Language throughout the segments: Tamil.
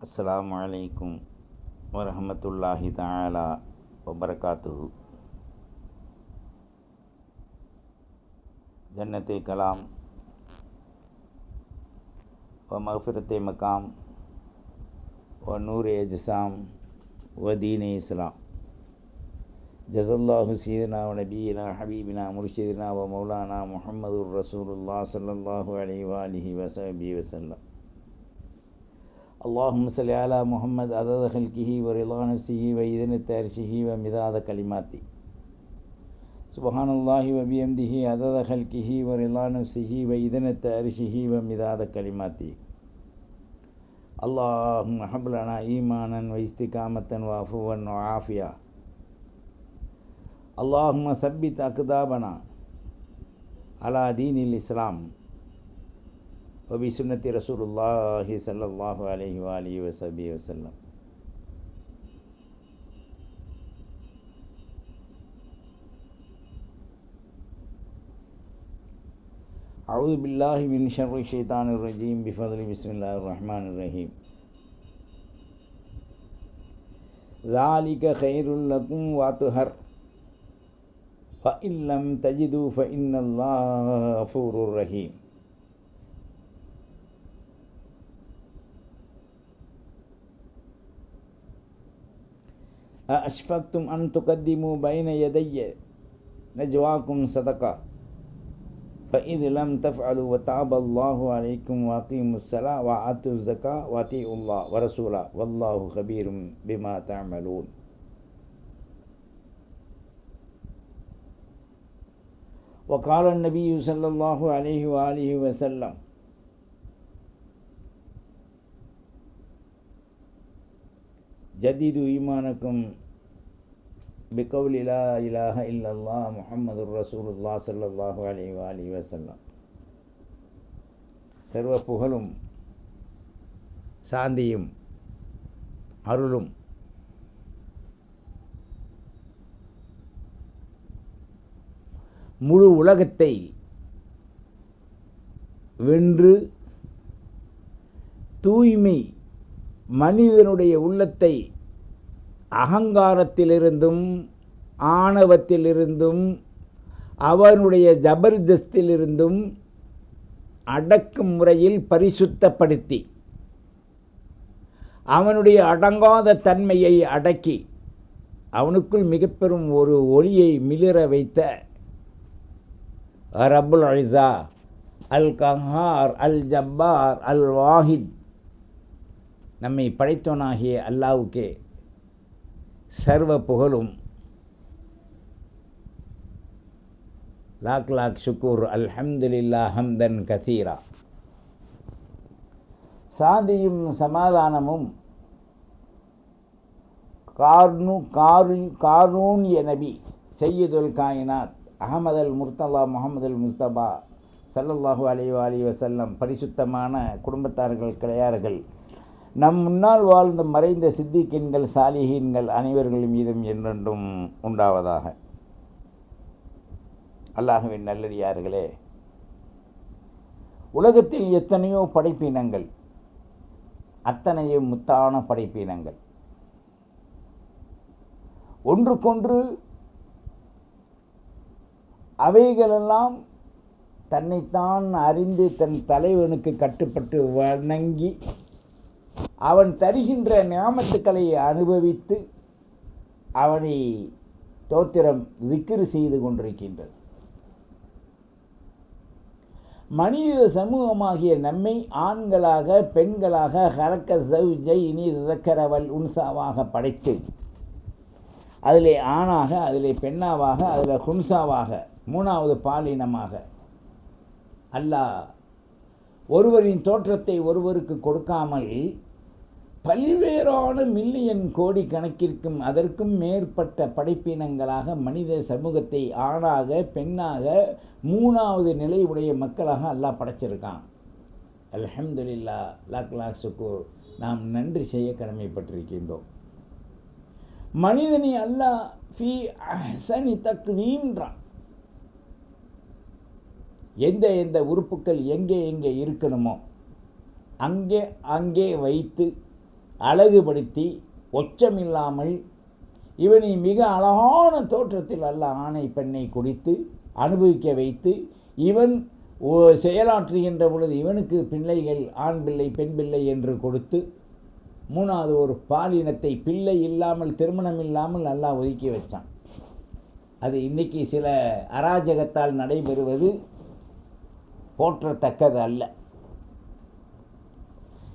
அஸ்லாம் வலைக்கும் வரமத்துல்லாஹி தாலா வபரகாத்துஹு ஜன்னத்தை கலாம் வ மஃபிரத்தை மக்காம் வ நூர் ஏஜசாம் வ தீனே இஸ்லாம் ஜசல்லாஹு சீதனா நபீனா ஹபீபினா முர்ஷிதினா வ மௌலானா முஹம்மது ரசூலுல்லா சல்லாஹூ அலி வாலிஹி வசபி வசல்லாம் اللهم صل على محمد عدد خلقه ورضا نفسه وإذن تارشه ومداد كلماته. سبحان الله وبحمده عدد خلقه ورضا نفسه وإذن تارشه ومداد كلماته. اللهم حب لنا إيمانا واستقامة وعفوا وعافية. اللهم ثبت أقدامنا على دين الإسلام. وبسنة رسول الله صلى الله عليه وآله وصحبه وسلم. أعوذ بالله من شر الشيطان الرجيم. بفضل بسم الله الرحمن الرحيم. ذلك خير لكم وأطهر. فإن لم تجدوا فإن الله غفور رحيم. أأشفقتم أن تقدموا بين يدي نجواكم صدقة. فإذ لم تفعلوا وتاب الله عليكم وأقيموا الصلاة وآتوا الزكاة وأطيعوا الله ورسوله والله خبير بما تعملون. وقال النبي صلى الله عليه وآله وسلم ஜதீது ஈமானுக்கும் பிகவுல் இலாக இல்லல்லா முஹம்மது ரசூலுல்லா சல்லாஹு அலி அலி வசல்லாம் சர்வ புகழும் சாந்தியும் அருளும் முழு உலகத்தை வென்று தூய்மை மனிதனுடைய உள்ளத்தை அகங்காரத்திலிருந்தும் ஆணவத்திலிருந்தும் அவனுடைய ஜபர்தஸ்திலிருந்தும் அடக்கும் முறையில் பரிசுத்தப்படுத்தி அவனுடைய அடங்காத தன்மையை அடக்கி அவனுக்குள் மிக பெரும் ஒரு ஒளியை மிளிர வைத்த ரபுல் அலிசா அல் கஹார் அல் ஜப்பார் அல் வாஹித் நம்மை படைத்தவனாகிய அல்லாவுக்கே சர்வ புகழும். லாக் லாக் ஷுக்கூர். அல்ஹம்துலில்லா ஹம்தன் கதீரா சாந்தியும் சமாதானமும் கார்னு காரு கார்னூன் எனபி செய்யுதுல் காயினாத் அகமது அல் முர்தலா முகமது அல் முஸ்தபா சல்லல்லாஹு அலி அலி வசல்லம் பரிசுத்தமான குடும்பத்தார்கள் கிடையார்கள் நம் முன்னால் வாழ்ந்த மறைந்த சித்திக்கின்கள் சாலிஹீன்கள் அனைவர்கள் மீதும் என்றென்றும் உண்டாவதாக. அல்லாஹுவின் நல்லடியார்களே உலகத்தில் எத்தனையோ படைப்பினங்கள் அத்தனையும் முத்தான படைப்பினங்கள். ஒன்றுக்கொன்று அவைகளெல்லாம் தன்னைத்தான் அறிந்து தன் தலைவனுக்கு கட்டுப்பட்டு வணங்கி அவன் தருகின்ற ஞாபத்துக்களை அனுபவித்து அவனை தோத்திரம் திக்கிரு செய்து கொண்டிருக்கின்றது. மனித சமூகமாகிய நம்மை ஆண்களாக பெண்களாக ஹரக்க சௌஜை இனி தக்கரவல் உன்சாவாக படைத்து அதிலே ஆணாக அதிலே பெண்ணாவாக அதில் ஹுன்சாவாக மூணாவது பாலினமாக அல்லாஹ் ஒருவரின் தோற்றத்தை ஒருவருக்கு கொடுக்காமல் பல்வேறான மில்லியன் கோடி கணக்கிற்கும் அதற்கும் மேற்பட்ட படைப்பினங்களாக மனித சமூகத்தை ஆணாக பெண்ணாக மூணாவது நிலை உடைய மக்களாக அல்லாஹ் படைச்சிருக்கான். அல்ஹம்துலில்லா லாக் லாக் சுக்கூர். நாம் நன்றி செய்ய கடமைப்பட்டிருக்கின்றோம். மனிதனை அல்லாஹ் ஃபி அஹசனி தக்வீன்றான் எந்த எந்த உறுப்புக்கள் எங்கே எங்கே இருக்கணுமோ அங்கே அங்கே வைத்து அழகுபடுத்தி ஒச்சமில்லாமல் இவனை மிக அழகான தோற்றத்தில் அல்ல ஆணை பெண்ணை குடித்து அனுபவிக்க வைத்து இவன் ஓ- செயலாற்றுகின்ற பொழுது இவனுக்கு பிள்ளைகள் ஆண் பிள்ளை பெண் பிள்ளை என்று கொடுத்து மூணாவது ஒரு பாலினத்தை பிள்ளை இல்லாமல் திருமணம் இல்லாமல் நல்லா ஒதுக்கி வச்சான். அது இன்னைக்கு சில அராஜகத்தால் நடைபெறுவது போற்றத்தக்கது அல்ல.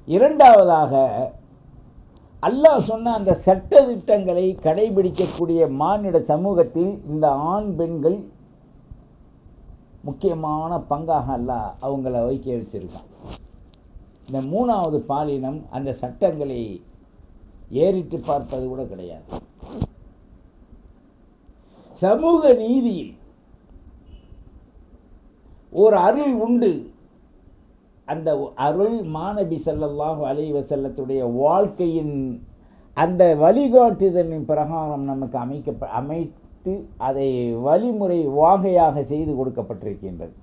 இரண்டாவதாக அல்லாஹ் சொன்ன அந்த சட்ட திட்டங்களை கடைபிடிக்கக்கூடிய மானிட சமூகத்தில் இந்த ஆண் பெண்கள் முக்கியமான பங்காக அல்லாஹ் அவங்கள வைக்க வச்சுருக்கான். இந்த மூணாவது பாலினம் அந்த சட்டங்களை ஏறிட்டு பார்ப்பது கூட கிடையாது. சமூக நீதியில் ஒரு அருள் உண்டு. அந்த அருள் மாணவி செல்லல்லாஹு அலைஹி செல்லத்துடைய வாழ்க்கையின் அந்த வழிகாட்டுதலின் பிரகாரம் நமக்கு அமைக்க அமைத்து அதை வழிமுறை வாகையாக செய்து கொடுக்கப்பட்டிருக்கின்றது.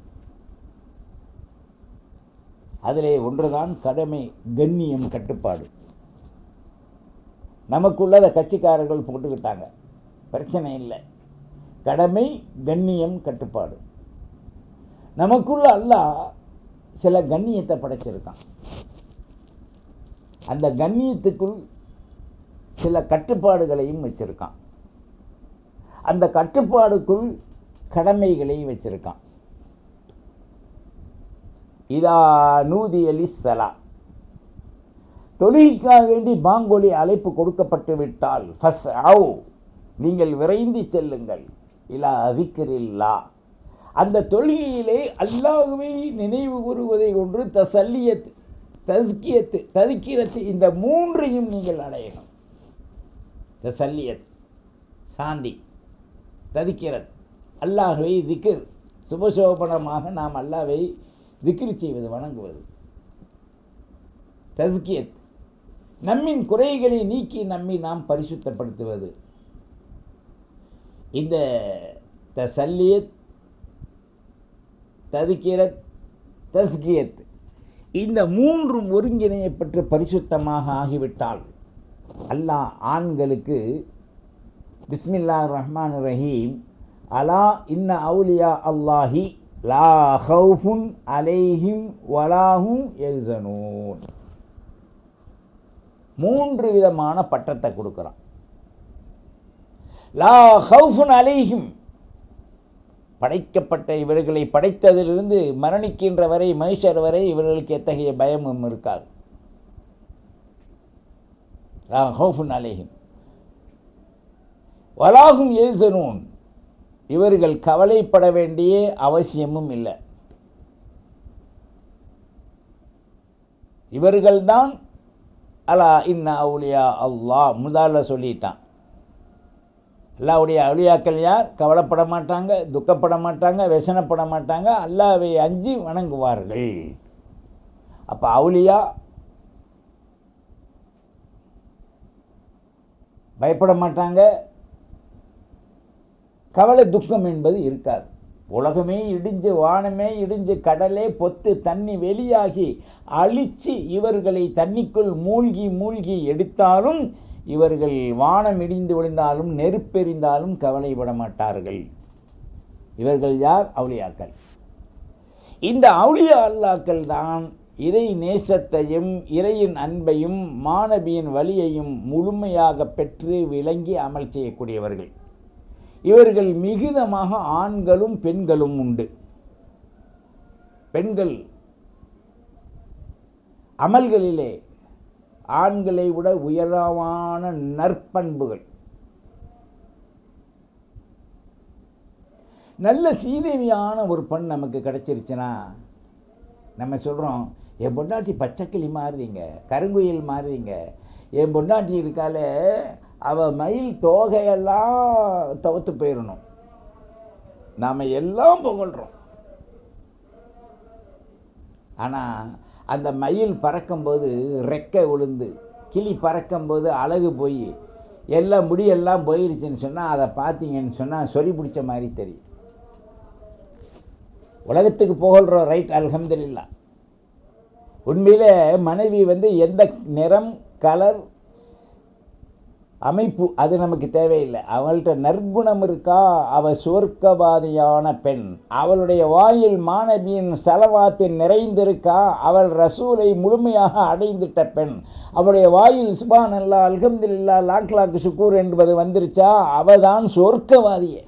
அதிலே ஒன்றுதான் கடமை கண்ணியம் கட்டுப்பாடு. நமக்குள்ளதை கட்சிக்காரர்கள் போட்டுக்கிட்டாங்க. பிரச்சனை இல்லை. கடமை கண்ணியம் கட்டுப்பாடு. நமக்குள்ள அல்லாஹ் சில கண்ணியத்தை படைச்சிருக்கான். அந்த கண்ணியத்துக்குள் சில கட்டுப்பாடுகளையும் வச்சிருக்கான். அந்த கட்டுப்பாடுக்குள் கடமைகளையும் வச்சிருக்கான். இதா நூதி அலி சலா. தொழுகைக்காக வேண்டி பாங்கோலி அழைப்பு கொடுக்கப்பட்டு விட்டால் ஃபஸ் ஆவ் நீங்கள் விரைந்து செல்லுங்கள். இலா அதிக்கரில்லா அந்த தொழுகையிலே அல்லாஹுவை நினைவு கூறுவதை ஒன்று தசல்லியத் தஸ்கியத்து ததுக்கிரத்து இந்த மூன்றையும் நீங்கள் அடையணும். தசல்லியத் சாந்தி ததுக்கிரத் அல்லாஹுவை திக்ர் சுபசோபனமாக நாம் அல்லாவை திக்ரி செய்வது வணங்குவது. தஸ்கியத் நம்மின் குறைகளை நீக்கி நம்மை நாம் பரிசுத்தப்படுத்துவது. இந்த தசல்லியத் ததுக்கிரத் தஸ்கியத். இந்த மூன்றும் ஒருங்கிணையப்பட்டு பரிசுத்தமாக ஆகிவிட்டால் அல்லாஹ் ஆண்களுக்கு பிஸ்மில்லா ரஹ்மான் ரஹீம் அலா இன்ன அவுலியா அல்லாஹி லா ஹவுஃபுன் அலைஹிம் வலாஹும் எல்சனூன் மூன்று விதமான பட்டத்தை கொடுக்குறான். லா ஹவுஃபுன் அலைஹிம் படைக்கப்பட்ட இவர்களை படைத்ததிலிருந்து மரணிக்கின்ற வரை மனுஷர் வரை இவர்களுக்கு எத்தகைய பயமும் இருக்காது. லா ஹவுஃபுன் வலாகும் ஏசனூன் இவர்கள் கவலைப்பட வேண்டிய அவசியமும் இல்லை. இவர்கள்தான் அலா இன்ன அவுலியா அல்லாஹ் முதல்ல சொல்லிட்டான். அல்லாவுடைய அழியாக்கள் யார்? கவலைப்பட மாட்டாங்க துக்கப்பட மாட்டாங்க வெசனப்பட மாட்டாங்க அல்லாவை அஞ்சு வணங்குவார்கள். அப்போ அவளியா பயப்பட மாட்டாங்க கவலை துக்கம் என்பது இருக்காது. உலகமே இடிஞ்சு வானமே இடிஞ்சு கடலே பொத்து தண்ணி வெளியாகி அழித்து இவர்களை தண்ணிக்குள் மூழ்கி மூழ்கி எடுத்தாலும் இவர்கள் வானம் இடிந்து விழுந்தாலும் நெருப்பெறிந்தாலும் கவலைப்பட மாட்டார்கள். இவர்கள் யார்? அவுளியாக்கள். இந்த அவுளியா அல்லாக்கள் தான் இறை நேசத்தையும் இறையின் அன்பையும் மாணவியின் வழியையும் முழுமையாக பெற்று விளங்கி அமல் செய்யக்கூடியவர்கள். இவர்கள் மிகுதமாக ஆண்களும் பெண்களும் உண்டு. பெண்கள் அமல்களிலே ஆண்களை விட உயரமான நற்பண்புகள். நல்ல சீதேவியான ஒரு பெண் நமக்கு கிடைச்சிருச்சுன்னா நம்ம சொல்கிறோம் என் பொண்டாட்டி பச்சைக்கிளி மாறுதீங்க கருங்குயில் மாறுதீங்க. என் பொண்டாட்டி இருக்காலே அவள் மயில் தோகையெல்லாம் துவத்து போயிடணும் நாம் எல்லாம் புகழ்கிறோம் ஆனால் அந்த மயில் பறக்கும்போது ரெக்கை விழுந்து கிளி பறக்கும்போது அழகு போய் எல்லாம் முடியெல்லாம் போயிருச்சுன்னு சொன்னால் அதை பார்த்தீங்கன்னு சொன்னால் சொறி பிடிச்ச மாதிரி தெரியும். உலகத்துக்கு புகழ்கிறோம் ரைட் அல்ஹம்துலில்லா. உண்மையில் மனைவி வந்து எந்த நிறம் கலர் அமைப்பு அது நமக்கு தேவையில்லை. அவள்கிட்ட நற்குணம் இருக்கா? அவள் சுவர்க்கவாதியான பெண். அவளுடைய வாயில் மாணவியின் செலவாத்து நிறைந்திருக்கா? அவள் ரசூலை முழுமையாக அடைந்துட்ட பெண். அவளுடைய வாயில் சுபான் அல்லா அல்ஹம்துலில்லா லாக் லாக் சுக்கூர் என்பது வந்துருச்சா? அவள் தான் சொர்க்கவாதியே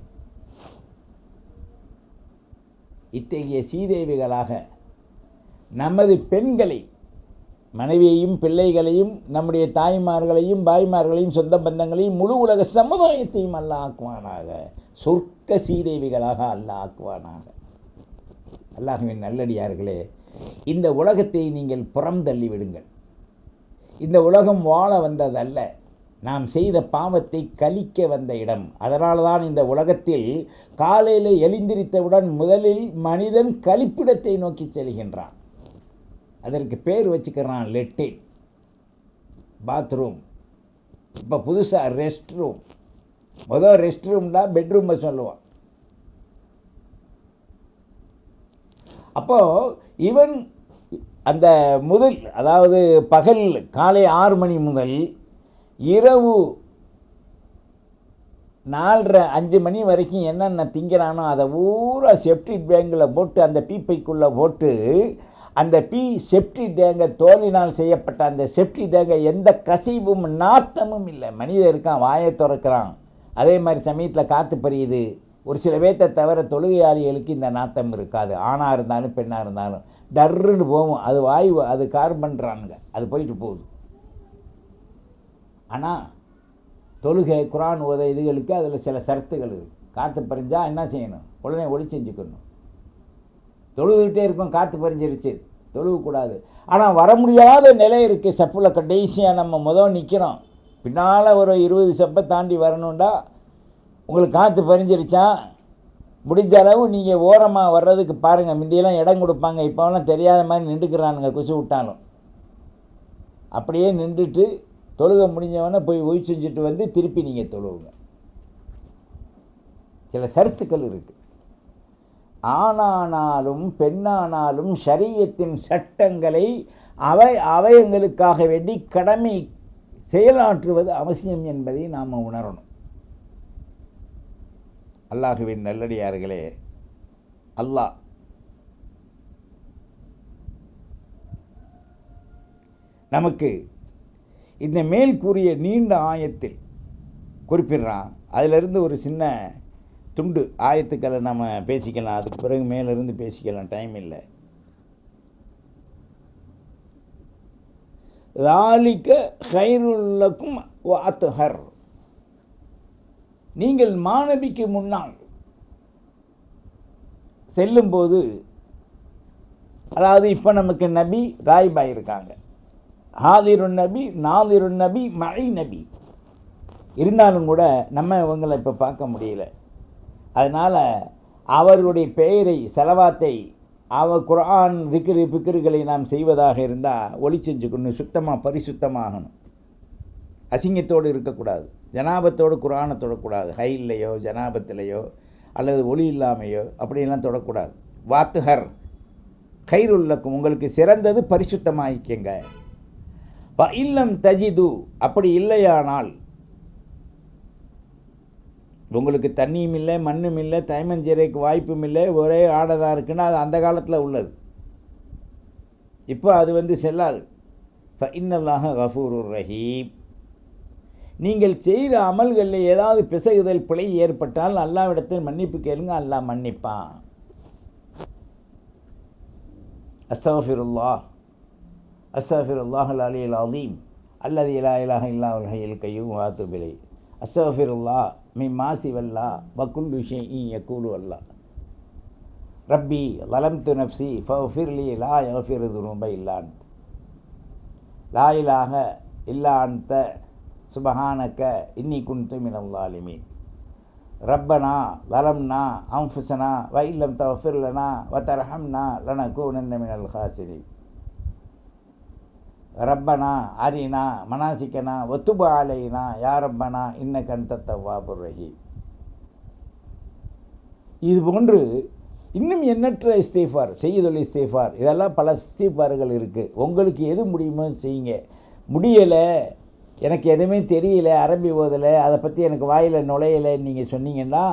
இத்தகைய சீதேவிகளாக நமது பெண்களை மனைவியையும் பிள்ளைகளையும் நம்முடைய தாய்மார்களையும் பாய்மார்களையும் சொந்த பந்தங்களையும் முழு உலக சமுதாயத்தையும் அல்ல ஆக்குவானாக. சொர்க்க சீதேவிகளாக அல்ல ஆக்குவானாக. அல்லாஹுவின் நல்லடியார்களே இந்த உலகத்தை நீங்கள் புறம் தள்ளி விடுங்கள் இந்த உலகம் வாழ வந்ததல்ல. நாம் செய்த பாவத்தை கழிக்க வந்த இடம். அதனால தான் இந்த உலகத்தில் காலையில் எழுந்திரித்தவுடன் முதலில் மனிதன் கழிப்பிடத்தை நோக்கி செல்கின்றான். அதற்கு பேர் வச்சுக்கிறான் லெட்டின் பாத்ரூம். இப்போ புதுசாக ரெஸ்ட் ரூம் முதல் ரெஸ்ட் ரூம்னா பெட்ரூமை சொல்லுவான். அப்போது இவன் அந்த முதல் அதாவது பகல் காலை ஆறு மணி முதல் இரவு நாலரை அஞ்சு மணி வரைக்கும் என்னென்ன திங்கிறானோ அதை பூரா செப்டிக் பேங்கில் போட்டு அந்த பீப்பைக்குள்ளே போட்டு அந்த பி செப்டி டேங்கை தோலினால் செய்யப்பட்ட அந்த செப்டி டேங்கை எந்த கசிவும் நாத்தமும் இல்லை. மனிதன் இருக்கான் வாயை திறக்கிறான். அதே மாதிரி சமயத்தில் காற்று பறியுது. ஒரு சில பேர்த்தை தவிர தொழுகையாளிகளுக்கு இந்த நாத்தம் இருக்காது. ஆணாக இருந்தாலும் பெண்ணாக இருந்தாலும். டர்ருன்னு போகும். அது வாயு அது கார்பன்றானுங்க அது போயிட்டு போகுது. ஆனால் தொழுகை குரான் உத இதுகளுக்கு அதில் சில சரத்துகள் இருக்குது காற்று பறிஞ்சால் என்ன செய்யணும்? உடனே ஒளி செஞ்சுக்கணும். தொழுதுகிட்டே இருக்கும் காற்று பறிஞ்சிருச்சு. தொழுகக்கூடாது. ஆனால் வர முடியாத நிலை இருக்குது செப்பில் கடைசியாக நம்ம முதல் நிற்கிறோம் பின்னால் ஒரு இருபது செப்பை தாண்டி வரணுண்டா உங்களுக்கு காற்று பறிஞ்சிருச்சா? முடிஞ்ச அளவு நீங்கள் ஓரமாக வர்றதுக்கு பாருங்கள் முந்தியெல்லாம் இடம் கொடுப்பாங்க. இப்போலாம் தெரியாத மாதிரி நின்றுக்கிறானுங்க குசு விட்டாலும். அப்படியே நின்றுட்டு தொழுக முடிஞ்சவொடனே போய் ஒய் செஞ்சுட்டு வந்து திருப்பி நீங்கள் தொழுவுங்க. சில சருத்துக்கள் இருக்குது ஆணானாலும் பெண்ணானாலும் ஷரியத்தின் சட்டங்களை அவை அவயங்களுக்காக வேண்டி கடமை செயலாற்றுவது அவசியம் என்பதை நாம் உணரணும். அல்லாஹுவின் நல்லடியார்களே அல்லாஹ் நமக்கு இந்த மேல் கூறிய நீண்ட ஆயத்தில் குறிப்பிடுறான். அதிலிருந்து ஒரு சின்ன துண்டு. ஆயத்துக்களை நம்ம பேசிக்கலாம். அதுக்கு பிறகு மேலிருந்து பேசிக்கலாம். டைம் இல்லை. லாலிக்க ஹைருல்லக்கும் வாத்துஹர் நீங்கள் மாணவிக்கு முன்னால் செல்லும்போது அதாவது இப்போ நமக்கு நபி ராய்பாய் இருக்காங்க ஹாதிருன் நபி நாதிருன் நபி மழை நபி. இருந்தாலும் கூட நம்ம இவங்களை இப்போ பார்க்க முடியல. அதனால் அவருடைய பெயரை செலவாத்தை அவ குரான் திக்ரு பிக்ருகளை நாம் செய்வதாக இருந்தால் ஒளி செஞ்சுக்கணும் சுத்தமாக பரிசுத்தமாகணும். அசிங்கத்தோடு இருக்கக்கூடாது. ஜனாபத்தோடு குரானை தொடக்கூடாது. ஹைல்லையோ ஜனாபத்திலையோ அல்லது ஒளி இல்லாமையோ அப்படியெல்லாம் தொடக்கூடாது. வாத்துஹர் கைருள்ளக்கும் உங்களுக்கு சிறந்தது பரிசுத்தமாயிக்கங்க. வ இல்லம் தஜிது அப்படி இல்லையானால் உங்களுக்கு தண்ணியும் இல்லை மண்ணும் இல்லை தைமஞ்சீரைக்கு வாய்ப்பும் இல்லை ஒரே ஆடதாக இருக்குன்னா அது அந்த காலத்தில் உள்ளது. இப்போ அது வந்து செல்லாது. இன்னல்லாக கஃபூருர் ரஹீம். நீங்கள் செய்கிற அமல்களில் ஏதாவது பிசகுதல் பிழை ஏற்பட்டால் அல்லாவிடத்தில் மன்னிப்பு கேளுங்க அல்லாஹ் மன்னிப்பான். அஸ்தஃபிருல்லா அஸ்தஃபிருல்லாஹ் அலி அல் அதீம் அல்லது இலா இலாஹ இல்லா கையும் வாத்து பிழை அஸ்தஃபிருல்லா மி மாசி வல்லா வக்குண்டு விஷே இ யக்கூலு அல்லா. ரப்பி லலம்து நப்சி ஃபஃபிர்லி லா யஃபிரு துருப இல்லான். லாயிலாக இல்லாந்த இல்லா சுபஹானக்க இன்னி குன்து மினல்லாலிமீன் ரப்பனா லலம்னா அம்ஃபுசனா வ இல்லம் வத்தரஹம்னா லனா வ தர்ஹம்னா லனகூனன்ன மினல் ஹாசிரின். ரப்பனா அரினா மனாசிக்கனா ஒத்துபு ஆலைனா யா ரப்பனா இன்ன கண்ட வாபுரகி இது போன்று இன்னும் எண்ணற்ற இஸ்தீஃபார் செய்யுதொல் இஸ்தீஃபார் இதெல்லாம் பல இஸ்தீஃபார்கள் இருக்குது உங்களுக்கு எது முடியுமோ செய்யுங்க. முடியலை எனக்கு எதுவுமே தெரியல அரபி ஓதலை அதை பற்றி எனக்கு வாயில் நுழையலை நீங்கள் சொன்னீங்கன்னா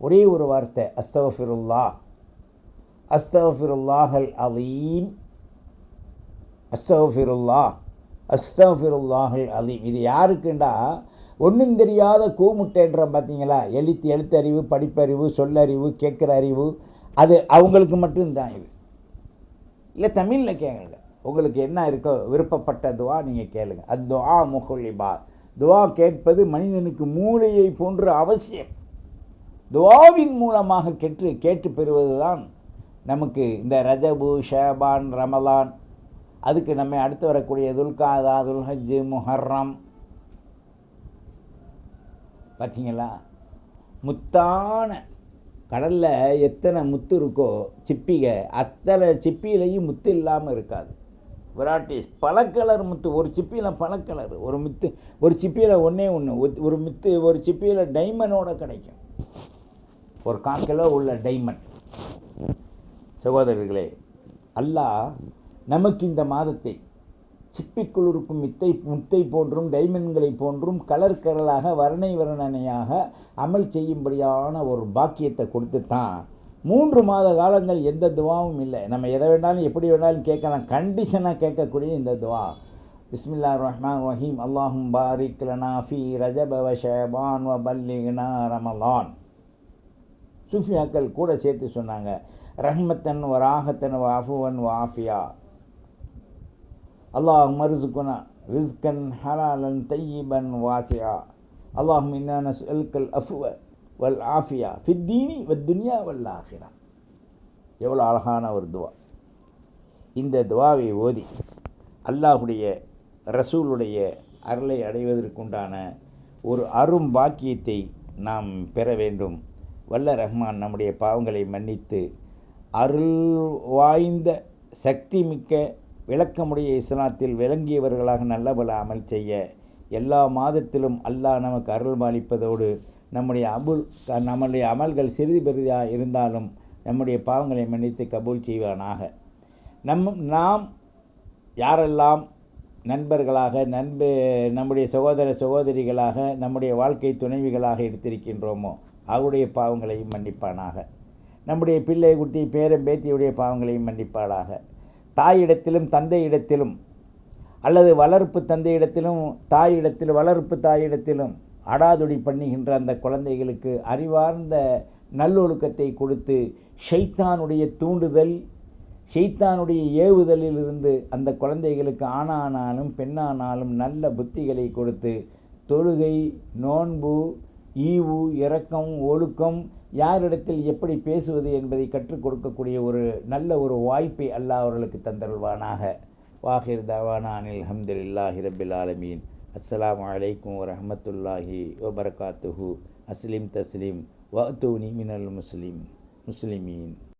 ஒரே ஒரு வார்த்தை அஸ்தவஃபிருல்லா அஸ்தவஃபிருல்லாஹல் அலீம். அஸ்தஃபிருல்லா அஸ்தஃபிருல்லாஹல் அலீம். இது யாருக்குண்டா? ஒன்றும் தெரியாத கூமுட்டேன்ற பார்த்தீங்களா எழுத்து எழுத்தறிவு படிப்பறிவு சொல்லறிவு கேட்குற அறிவு அது அவங்களுக்கு மட்டும்தான் இது. இல்லை தமிழில் கேளுங்க. உங்களுக்கு என்ன இருக்கோ விருப்பப்பட்ட துவா நீங்கள் கேளுங்க. அது துவா முகலிபா துவா கேட்பது மனிதனுக்கு மூளையை போன்ற அவசியம். துவாவின் மூலமாக கெட்டு கேட்டு பெறுவது தான் நமக்கு இந்த ரஜபு ஷேபான் ரமலான் அதுக்கு நம்ம அடுத்து வரக்கூடிய துல்காதா துல்ஹஜ் முஹர்ரம். பார்த்தீங்களா முத்தான கடலில் எத்தனை முத்து இருக்கோ சிப்பிக அத்தனை சிப்பியிலையும் முத்து இல்லாமல் இருக்காது. விராட்டிஸ் பல கலர் முத்து ஒரு சிப்பியில் பல கலர் ஒரு முத்து ஒரு சிப்பியில் ஒன்றே ஒன்று ஒரு முத்து ஒரு சிப்பியில் டைமண்டோட கிடைக்கும். ஒரு கால் கிலோ உள்ள டைமண்ட் சகோதரர்களே அல்லாஹ் நமக்கு இந்த மாதத்தை சிப்பிக்குள் இருக்கும் மித்தை முத்தை போன்றும் டைமண்ட்களை போன்றும் கலர் கரலாக வர்ணை வர்ணனையாக அமல் செய்யும்படியான ஒரு பாக்கியத்தை கொடுத்து தான் மூன்று மாத காலங்கள் எந்த துவாவும் இல்லை. நம்ம எதை வேணாலும் எப்படி வேணாலும் கேட்கலாம். கண்டிஷனாக கேட்கக்கூடிய இந்த துவா. பிஸ்மில்லா ரஹ்மான் ரஹீம். அல்லாஹும் பாரிக் லனா ஃபி ரஜப வ ஷபான் வ பல்லிகனா ரமலான். சூஃபியாக்கள் கூட சேர்த்து சொன்னாங்க. ரஹ்மத்தன் வராகத்தன் ராகத்தன் வ அஃபுவன் வ ஆஃபியா. அல்லாஹும் மருசுக்குனா ரிஸ்கன் ஹலாலன் தையிபன் வாசியா. அல்லாஹும் இன்னா நஸ்அல்கல் அஃபுவ வல் ஆஃபியா. ஃபித்தீனி வத் துனியா வல் எவ்வளோ அழகான ஒரு துவா. இந்த துவாவை ஓதி அல்லாஹுடைய ரசூலுடைய அருளை அடைவதற்குண்டான ஒரு அரும் பாக்கியத்தை நாம் பெற வேண்டும். வல்ல ரஹ்மான் நம்முடைய பாவங்களை மன்னித்து அருள் வாய்ந்த சக்தி மிக்க விளக்கமுடைய இஸ்லாத்தில் விளங்கியவர்களாக நல்லபல அமல் செய்ய எல்லா மாதத்திலும் அல்லாஹ் நமக்கு அருள் பாலிப்பதோடு நம்முடைய அபுல் நம்முடைய அமல்கள் சிறிது பெரிதாக இருந்தாலும் நம்முடைய பாவங்களை மன்னித்து கபூல் செய்வானாக. நம் நாம் யாரெல்லாம் நண்பர்களாக நண்ப நம்முடைய சகோதர சகோதரிகளாக நம்முடைய வாழ்க்கை துணைவிகளாக எடுத்திருக்கின்றோமோ அவருடைய பாவங்களையும் மன்னிப்பானாக. நம்முடைய பிள்ளை குட்டி பேரன் பேத்தியுடைய பாவங்களையும் மன்னிப்பாளாக தாயிடத்திலும் தந்தையிடத்திலும் அல்லது வளர்ப்பு தந்தையிடத்திலும் தாயிடத்தில் வளர்ப்பு தாயிடத்திலும் அடாதுடி பண்ணுகின்ற அந்த குழந்தைகளுக்கு அறிவார்ந்த நல்லொழுக்கத்தை கொடுத்து ஷைத்தானுடைய தூண்டுதல் ஷைத்தானுடைய ஏவுதலிலிருந்து அந்த குழந்தைகளுக்கு ஆணானாலும் பெண்ணானாலும் நல்ல புத்திகளை கொடுத்து தொழுகை நோன்பு ஈவு இரக்கம் ஒழுக்கம் யாரிடத்தில் எப்படி பேசுவது என்பதை கற்றுக் கொடுக்கக்கூடிய ஒரு நல்ல ஒரு வாய்ப்பை அல்லாஹ் அவர்களுக்கு தந்தருள்வானாக. வாஹிர் தவானானில் அஹமதுல்லாஹி ரபில் ஆலமீன். அஸ்லாம் அலைக்கும் வரமத்துல்லாஹி வபர்காத்துஹு. அஸ்லீம் தஸ்லீம் வஅத்தூனி மினல் முஸ்லீம். முஸ்லிமீன்.